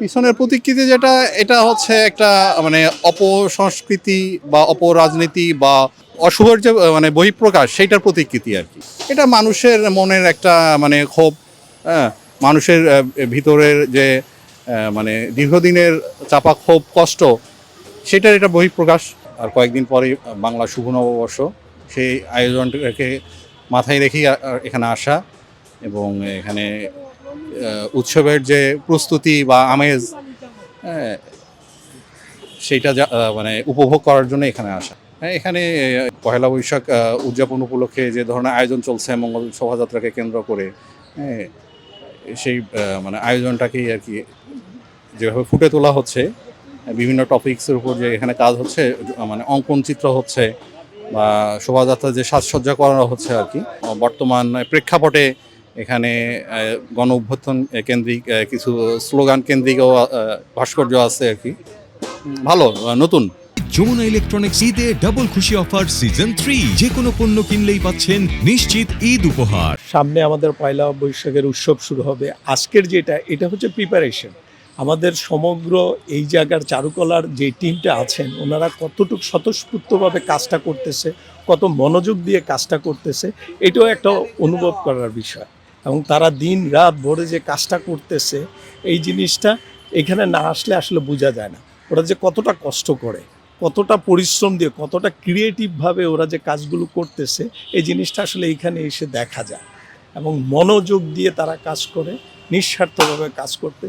পিছনের প্রতিকৃতি যেটা, এটা হচ্ছে একটা মানে অপসংস্কৃতি বা অপরাজনীতি বা অশুভর যে মানে বহিঃপ্রকাশ, সেইটার প্রতিকৃতি আর কি। এটা মানুষের মনের একটা মানে ক্ষোভ হ্যাঁ? মানুষের ভিতরের যে মানে দীর্ঘদিনের চাপা ক্ষোভ, কষ্ট, সেটার এটা বহিঃপ্রকাশ। আর কয়েকদিন পরেই বাংলা শুভ নববর্ষ, সেই আয়োজনটাকে মাথায় রেখেই এখানে আসা এবং এখানে উৎসবের যে প্রস্তুতি বা আমেজ হ্যাঁ, সেইটা মানে উপভোগ করার জন্য এখানে আসা। হ্যাঁ এখানে পহেলা বৈশাখ উদযাপন উপলক্ষে যে ধরনের আয়োজন চলছে মঙ্গল শোভাযাত্রাকে কেন্দ্র করে হ্যাঁ সেই মানে আয়োজনটাকেই আর কি যেভাবে ফুটে তোলা হচ্ছে বিভিন্ন টপিক্সের উপর যে এখানে কাজ হচ্ছে মানে অঙ্কন চিত্র হচ্ছে বা শোভাযাত্রা যে সাজসজ্জা করা হচ্ছে আর কি বর্তমান প্রেক্ষাপটে এখানে গণ অভ্যুত্থান কেন্দ্রিক কিছু স্লোগান কেন্দ্রিকও ভাস্কর্য আছে আর কি। ভালো নতুন। যমুনা ইলেকট্রনিক্স ঈদে ডাবল খুশি অফার সিজন থ্রি যে কোনো পণ্য কিনলেই পাচ্ছেন নিশ্চিত ঈদ উপহার। সামনে আমাদের পয়লা বৈশাখের উৎসব শুরু হবে। আজকের যেটা এটা হচ্ছে প্রিপারেশন আমাদের সমগ্র এই জায়গার চারুকলার যে টিমটা আছেন ওনারা কতটুকু স্বতঃস্ফূর্তভাবে কাজটা করতেছে কত মনোযোগ দিয়ে কাজটা করতেছে এটাও একটা অনুভব করার বিষয়। এবং তারা দিন রাত ভরে যে কাজটা করতেছে, এই জিনিসটা এখানে না আসলে আসলে বোঝা যায় না। ওরা যে কতটা কষ্ট করে, কতটা পরিশ্রম দিয়ে, কতটা ক্রিয়েটিভভাবে ওরা যে কাজগুলো করতেছে, এই জিনিসটা আসলে এখানে এসে দেখা যায়। এবং মনোযোগ দিয়ে তারা কাজ করে, নিঃস্বার্থভাবে কাজ করতে,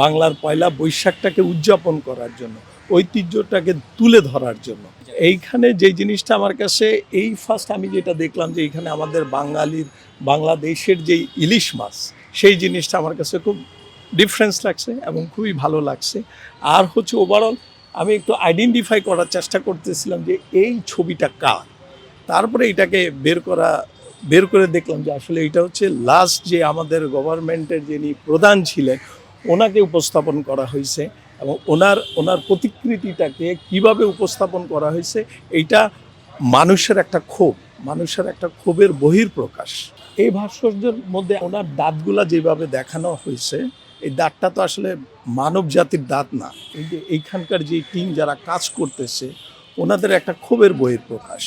বাংলার পয়লা বৈশাখটাকে উদযাপন করার জন্য। ঐতিহ্যটাকে তুলে ধরার জন্য। এইখানে যে জিনিসটা আমার কাছে, এই ফার্স্ট আমি যেটা দেখলাম যে এইখানে আমাদের বাঙালির, বাংলাদেশের যে ইলিশ মাছ, সেই জিনিসটা আমার কাছে খুব ডিফারেন্স লাগছে এবং খুবই ভালো লাগছে। আর হচ্ছে ওভারঅল আমি একটু আইডেন্টিফাই করার চেষ্টা করতেছিলাম যে এই ছবিটা কার? তারপরে এটাকে বের করা, বের করে দেখলাম যে আসলে এটা হচ্ছে লাস্ট যে আমাদের গভর্নমেন্টের যিনি প্রধান ছিলেন, ওনাকে উপস্থাপন করা হয়েছে। এবং ওনার ওনার প্রতিকৃতিটাকে কীভাবে উপস্থাপন করা হয়েছে, এইটা মানুষের একটা ক্ষোভ, মানুষের একটা ক্ষোভের বহির্প্রকাশ এই ভাস্কর্যের মধ্যে ওনার দাঁতগুলা যেভাবে দেখানো হয়েছে, এই দাঁতটা তো আসলে মানব জাতির দাঁত না। এই যে এইখানকার যে টিম যারা কাজ করতেছে, ওনাদের একটা ক্ষোভের বহির্প্রকাশ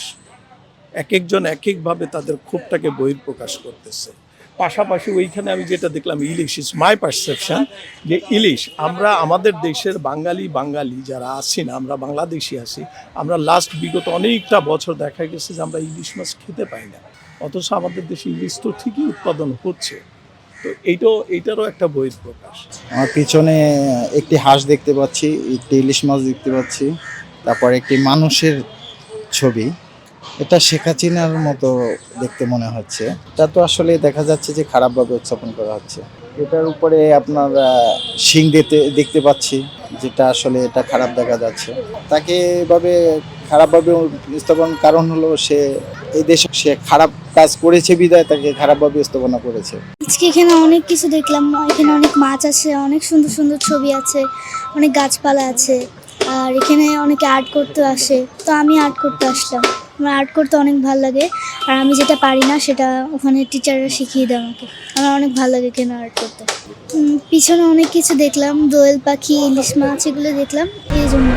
এক একজন এক একভাবে তাদের ক্ষোভটাকে বহির্প্রকাশ করতেছে। পাশাপাশি ওইখানে আমি যেটা দেখলাম ইলিশ ইজ মাই পারসেপশন যে ইলিশ আমরা আমাদের দেশের বাঙালি বাঙালি যারা আছি না, আমরা বাংলাদেশি আছি, আমরা লাস্ট বিগত অনেকটা বছর দেখা গেছে যে আমরা ইলিশ মাছ খেতে পাই না। অথচ আমাদের দেশে ইলিশ তো ঠিকই উৎপাদন হচ্ছে। তো এইটাও, এইটারও একটা বহির্প্রকাশ আমার পিছনে একটি হাঁস দেখতে পাচ্ছি, একটি ইলিশ মাছ দেখতে পাচ্ছি, তারপর একটি মানুষের ছবি। এটা শেখ হাসিনার মতো দেখতে মনে হচ্ছে। এটা তো আসলে দেখা যাচ্ছে যে খারাপভাবে উদযাপন করা হচ্ছে। এটার উপরে আপনার শিং দেখতে দেখতে পাচ্ছি যেটা আসলে এটা খারাপ দেখা যাচ্ছে। তাকে এভাবে খারাপভাবে স্থাপন কারণ হলো সে, এই দেশে সে খারাপ কাজ করেছে বিদায় তাকে খারাপভাবে উপস্থাপনা করেছে। আজকে এখানে অনেক কিছু দেখলাম, এখানে অনেক মাছ আছে, অনেক সুন্দর সুন্দর ছবি আছে, অনেক গাছপালা আছে, আর এখানে অনেকে আর্ট করতে আসে। তো আমি আর্ট করতে আসলাম। আমার আর্ট করতে অনেক ভালো লাগে। আর আমি যেটা পারি না, সেটা ওখানে টিচাররা শিখিয়ে দেয় আমাকে। আমার অনেক ভালো লাগে কেন আর্ট করতে। পিছনে অনেক কিছু দেখলাম, দোয়েল পাখি, ইলিশ মাছ, এগুলো দেখলাম, এই জন্য।